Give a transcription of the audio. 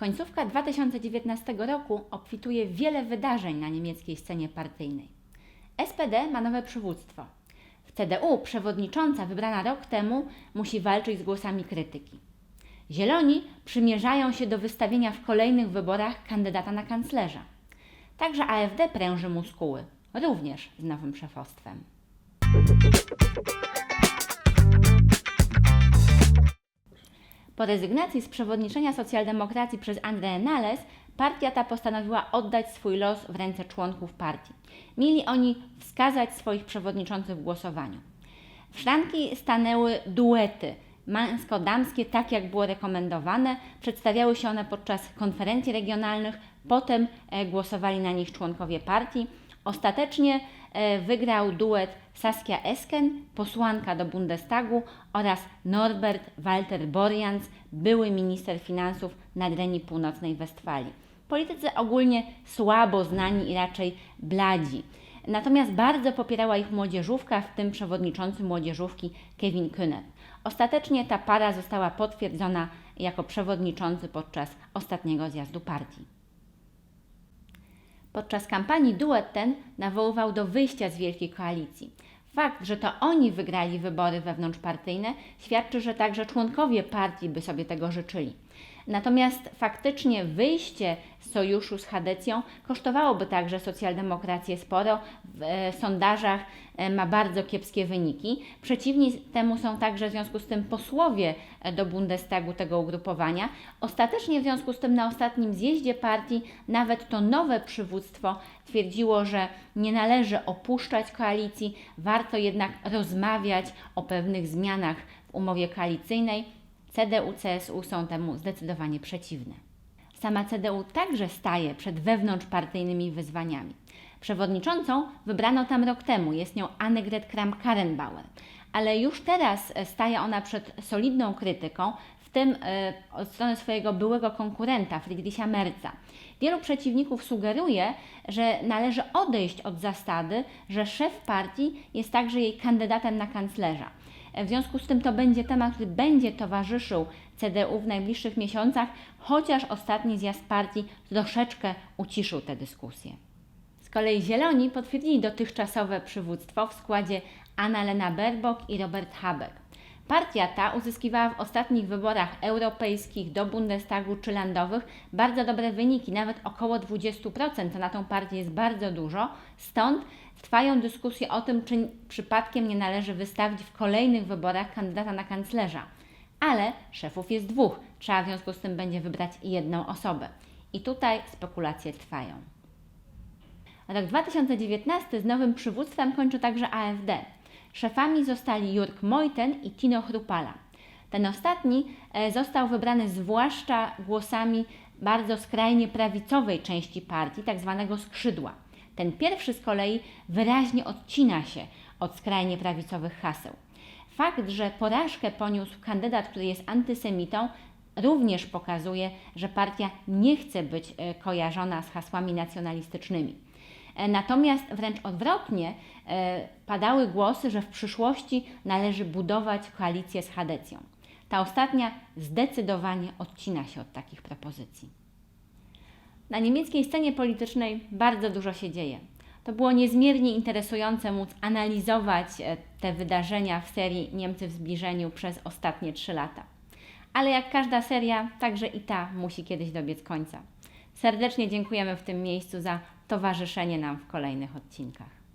Końcówka 2019 roku obfituje wiele wydarzeń na niemieckiej scenie partyjnej. SPD ma nowe przywództwo. W CDU przewodnicząca wybrana rok temu musi walczyć z głosami krytyki. Zieloni przymierzają się do wystawienia w kolejnych wyborach kandydata na kanclerza. Także AfD pręży muskuły, również z nowym szefostwem. Po rezygnacji z przewodniczenia socjaldemokracji przez André Nales, partia ta postanowiła oddać swój los w ręce członków partii. Mieli oni wskazać swoich przewodniczących w głosowaniu. W szranki stanęły duety męsko-damskie, tak jak było rekomendowane. Przedstawiały się one podczas konferencji regionalnych, potem e, głosowali na nich członkowie partii. Ostatecznie e, wygrał duet Saskia Esken, posłanka do Bundestagu oraz Norbert Walter Borjans, były minister finansów Nadrenii Północnej Westfalii. Politycy ogólnie słabo znani i raczej bladzi. Natomiast bardzo popierała ich młodzieżówka, w tym przewodniczący młodzieżówki Kevin Kühner. Ostatecznie ta para została potwierdzona jako przewodniczący podczas ostatniego zjazdu partii. Podczas kampanii duet ten nawoływał do wyjścia z wielkiej koalicji. Fakt, że to oni wygrali wybory wewnątrzpartyjne, świadczy, że także członkowie partii by sobie tego życzyli. Natomiast faktycznie wyjście z sojuszu z Hadecją kosztowałoby także socjaldemokrację sporo. W e, sondażach e, ma bardzo kiepskie wyniki. Przeciwni temu są także w związku z tym posłowie e, do Bundestagu tego ugrupowania. Ostatecznie w związku z tym na ostatnim zjeździe partii nawet to nowe przywództwo twierdziło, że nie należy opuszczać koalicji, warto jednak rozmawiać o pewnych zmianach w umowie koalicyjnej. CDU, CSU są temu zdecydowanie przeciwne. Sama CDU także staje przed wewnątrzpartyjnymi wyzwaniami. Przewodniczącą wybrano tam rok temu, jest nią Annegret Kramp-Karrenbauer, ale już teraz e, staje ona przed solidną krytyką, w tym e, od strony swojego byłego konkurenta Friedricha Merza. Wielu przeciwników sugeruje, że należy odejść od zasady, że szef partii jest także jej kandydatem na kanclerza. W związku z tym to będzie temat, który będzie towarzyszył CDU w najbliższych miesiącach, chociaż ostatni zjazd partii troszeczkę uciszył tę dyskusję. Z kolei Zieloni potwierdzili dotychczasowe przywództwo w składzie Anna-Lena i Robert Habeck. Partia ta uzyskiwała w ostatnich wyborach europejskich do Bundestagu czy landowych bardzo dobre wyniki, nawet około 20%. To na tą partię jest bardzo dużo. Stąd trwają dyskusje o tym, czy przypadkiem nie należy wystawić w kolejnych wyborach kandydata na kanclerza. Ale szefów jest dwóch, trzeba w związku z tym będzie wybrać jedną osobę. I tutaj spekulacje trwają. Rok 2019 z nowym przywództwem kończy także AfD. Szefami zostali Jurk Meuthen i Tino Chrupala. Ten ostatni e, został wybrany zwłaszcza głosami bardzo skrajnie prawicowej części partii, tak zwanego skrzydła. Ten pierwszy z kolei wyraźnie odcina się od skrajnie prawicowych haseł. Fakt, że porażkę poniósł kandydat, który jest antysemitą, również pokazuje, że partia nie chce być e, kojarzona z hasłami nacjonalistycznymi. E, natomiast wręcz odwrotnie e, padały głosy, że w przyszłości należy budować koalicję z Hadecją. Ta ostatnia zdecydowanie odcina się od takich propozycji. Na niemieckiej scenie politycznej bardzo dużo się dzieje. To było niezmiernie interesujące móc analizować e, te wydarzenia w serii Niemcy w zbliżeniu przez ostatnie trzy lata. Ale jak każda seria, także i ta musi kiedyś dobiec końca. Serdecznie dziękujemy w tym miejscu za towarzyszenie nam w kolejnych odcinkach.